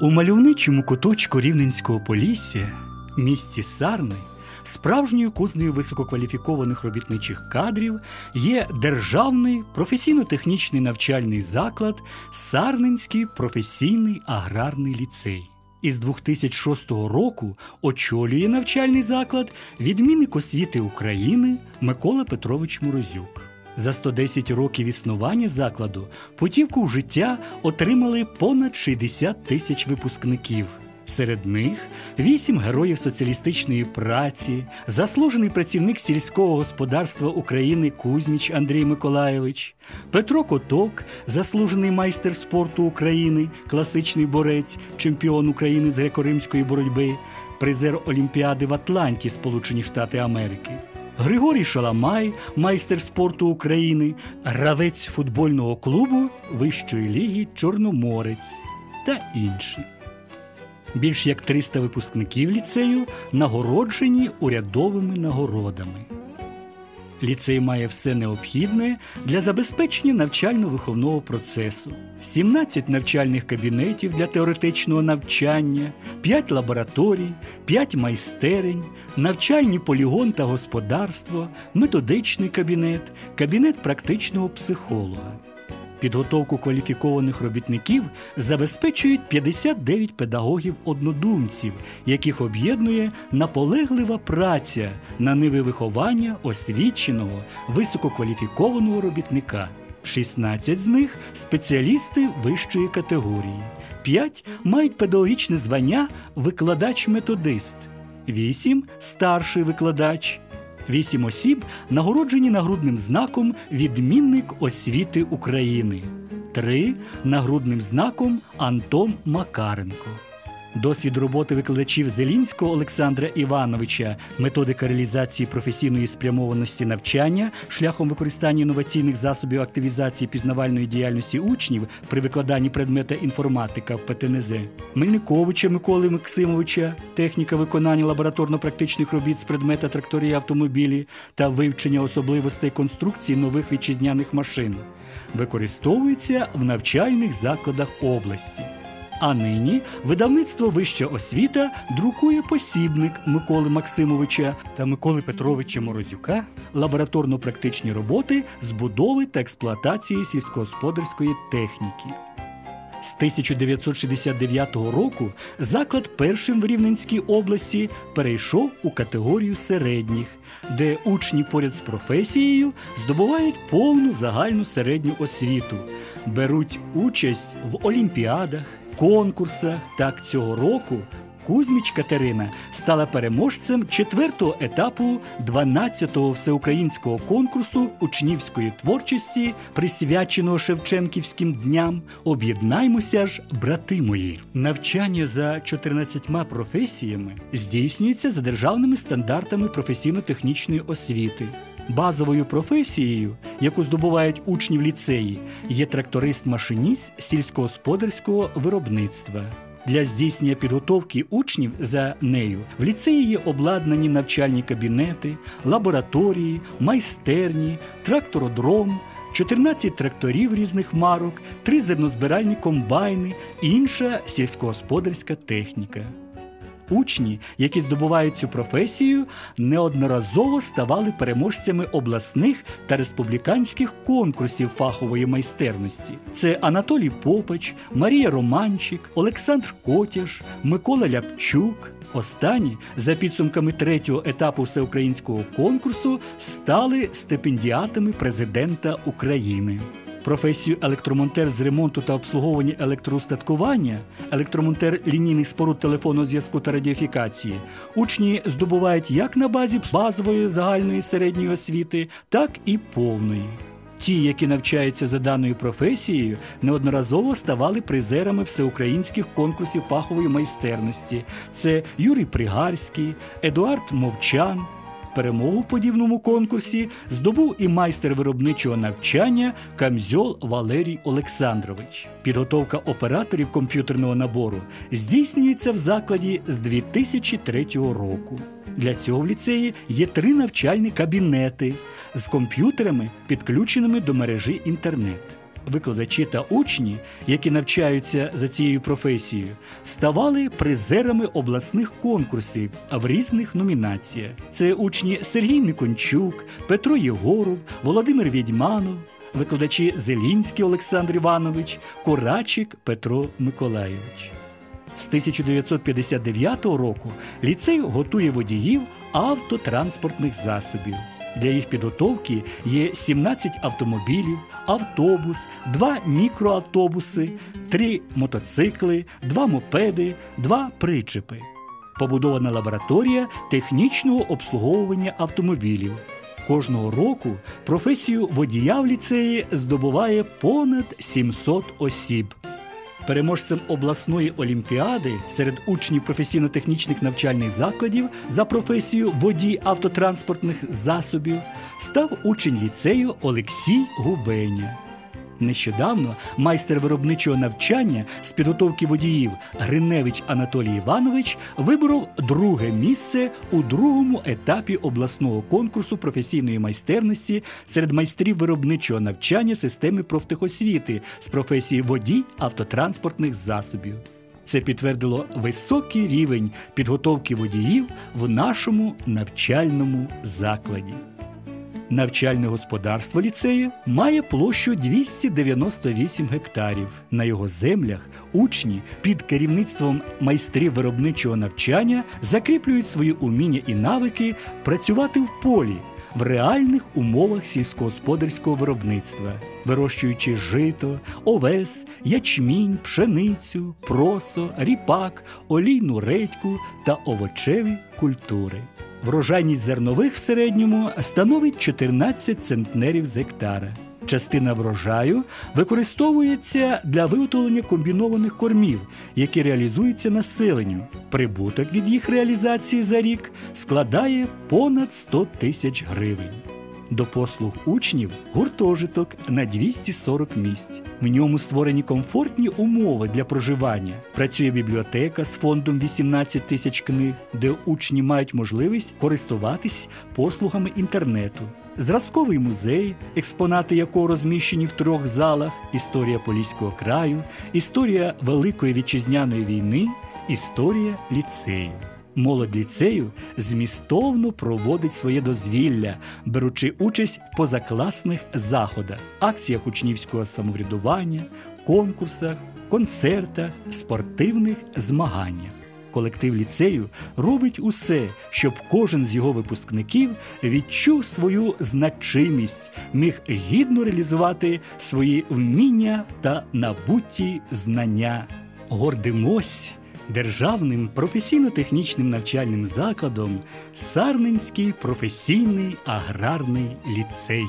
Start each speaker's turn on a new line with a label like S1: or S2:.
S1: У мальовничому куточку Рівненського Полісся, місті Сарни, справжньою кузнею висококваліфікованих робітничих кадрів є державний професійно-технічний навчальний заклад Сарненський професійний аграрний ліцей. Із 2006 року очолює навчальний заклад відмінник освіти України Микола Петрович Морозюк. За 110 років існування закладу путівку в життя отримали понад 60 тисяч випускників. Серед них вісім героїв соціалістичної праці, заслужений працівник сільського господарства України Кузьміч Андрій Миколаєвич, Петро Коток, заслужений майстер спорту України, класичний борець, чемпіон України з греко-римської боротьби, призер Олімпіади в Атланті, Сполучені Штати Америки. Григорій Шаламай, майстер спорту України, гравець футбольного клубу Вищої ліги Чорноморець та інші. Більш як 300 випускників ліцею нагороджені урядовими нагородами. Ліцей має все необхідне для забезпечення навчально-виховного процесу: 17 навчальних кабінетів для теоретичного навчання, 5 лабораторій, 5 майстерень, навчальні полігон та господарство, методичний кабінет, кабінет практичного психолога. Підготовку кваліфікованих робітників забезпечують 59 педагогів-однодумців, яких об'єднує наполеглива праця на ниви виховання освіченого, висококваліфікованого робітника. 16 з них спеціалісти вищої категорії, 5 мають педагогічне звання викладач-методист, 8 старший викладач. Вісім осіб нагороджені нагрудним знаком Відмінник освіти України. Три нагрудним знаком Антон Макаренко. Досвід роботи викладачів Зелінського Олександра Івановича, методика реалізації професійної спрямованості навчання шляхом використання інноваційних засобів активізації пізнавальної діяльності учнів при викладанні предмета інформатика в ПТНЗ, Мельниковича Миколи Максимовича, техніка виконання лабораторно-практичних робіт з предмета тракторії автомобілі та вивчення особливостей конструкції нових вітчизняних машин, використовується в навчальних закладах області. А нині видавництво Вища освіта друкує посібник Миколи Максимовича та Миколи Петровича Морозюка лабораторно-практичні роботи з будови та експлуатації сільськогосподарської техніки. З 1969 року заклад першим в Рівненській області перейшов у категорію середніх, де учні поряд з професією здобувають повну загальну середню освіту, беруть участь в олімпіадах конкурсах. Так цього року Кузьміч Катерина стала переможцем четвертого етапу 12-го всеукраїнського конкурсу учнівської творчості, присвяченого Шевченківським дням. Об'єднаймося ж, брати мої. Навчання за 14 професіями здійснюється за державними стандартами професійно-технічної освіти. Базовою професією, яку здобувають учні в ліцеї, є тракторист-машиніст сільськогосподарського виробництва. Для здійснення підготовки учнів за нею в ліцеї є обладнані навчальні кабінети, лабораторії, майстерні, трактородром, 14 тракторів різних марок, три зернозбиральні комбайни, інша сільськогосподарська техніка. Учні, які здобувають цю професію, неодноразово ставали переможцями обласних та республіканських конкурсів фахової майстерності. Це Анатолій Попич, Марія Романчик, Олександр Котяш, Микола Ляпчук. Останні, за підсумками третього етапу всеукраїнського конкурсу, стали стипендіатами президента України професію електромонтер з ремонту та обслуговування електроустаткування, електромонтер лінійних споруд телефонного зв'язку та радіофікації, учні здобувають як на базі базової загальної середньої освіти, так і повної. Ті, які навчаються за даною професією, неодноразово ставали призерами всеукраїнських конкурсів фахової майстерності. Це Юрій Пригарський, Едуард Мовчан. Перемогу в подібному конкурсі здобув і майстер виробничого навчання Камзьол Валерій Олександрович. Підготовка операторів комп'ютерного набору здійснюється в закладі з 2003 року. Для цього в ліцеї є три навчальні кабінети з комп'ютерами, підключеними до мережі інтернет. Викладачі та учні, які навчаються за цією професією, ставали призерами обласних конкурсів в різних номінаціях. Це учні Сергій Никончук, Петро Єгоров, Володимир Відьманов, викладачі Зелінський Олександр Іванович, Корачик Петро Миколайович. З 1959 року ліцей готує водіїв автотранспортних засобів. Для їх підготовки є 17 автомобілів, автобус, два мікроавтобуси, три мотоцикли, два мопеди, два причепи. Побудована лабораторія технічного обслуговування автомобілів. Кожного року професію водія в ліцеї здобуває понад 700 осіб. Переможцем обласної олімпіади серед учнів професійно-технічних навчальних закладів за професію водій автотранспортних засобів став учень ліцею Олексій Губеня. Нещодавно майстер виробничого навчання з підготовки водіїв Гриневич Анатолій Іванович виборов друге місце у другому етапі обласного конкурсу професійної майстерності серед майстрів виробничого навчання системи профтехосвіти з професії водій автотранспортних засобів. Це підтвердило високий рівень підготовки водіїв в нашому навчальному закладі. Навчальне господарство ліцею має площу 298 гектарів. На його землях учні під керівництвом майстрів виробничого навчання закріплюють свої уміння і навики працювати в полі в реальних умовах сільськогосподарського виробництва, вирощуючи жито, овес, ячмінь, пшеницю, просо, ріпак, олійну редьку та овочеві культури. Врожайність зернових в середньому становить 14 центнерів з гектара. Частина врожаю використовується для виготовлення комбінованих кормів, які реалізуються населенню. Прибуток від їх реалізації за рік складає понад 100 тисяч гривень. До послуг учнів гуртожиток на 240 місць. В ньому створені комфортні умови для проживання. Працює бібліотека з фондом 18 тисяч книг, де учні мають можливість користуватись послугами інтернету. Зразковий музей, експонати якого розміщені в трьох залах: історія Поліського краю, історія Великої вітчизняної війни, історія ліцею. Молодь ліцею змістовно проводить своє дозвілля, беручи участь в позакласних заходах, акціях учнівського самоврядування, конкурсах, концертах, спортивних змаганнях. Колектив ліцею робить усе, щоб кожен з його випускників відчув свою значимість, міг гідно реалізувати свої вміння та набуті знання. Гордимось державним професійно-технічним навчальним закладом Сарненський професійний аграрний ліцей.